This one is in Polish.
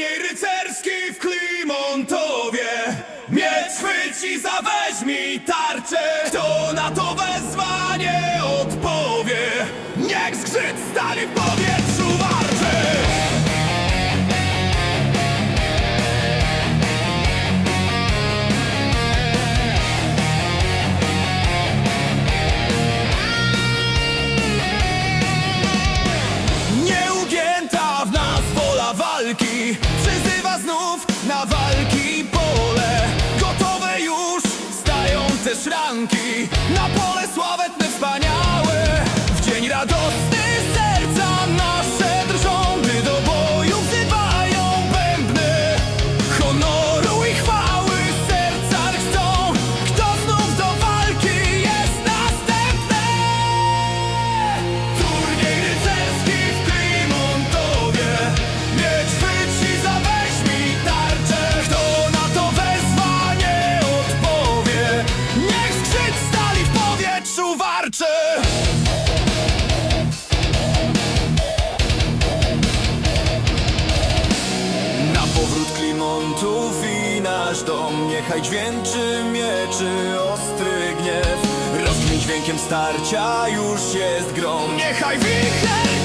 Turniej rycerski w Klimontowie. Miecz chwyci, zaweźmij tarczę. Kto na to wezwanie odpowie? Niech zgrzyt stali w powietrzu walki Przyzywa znów na walki pole. Gotowe już stają te szranki Na pole powrót Klimontów i nasz dom. Niechaj dźwięczy mieczy ostry gniew. Rozkmin dźwiękiem starcia już jest grom. Niechaj wicher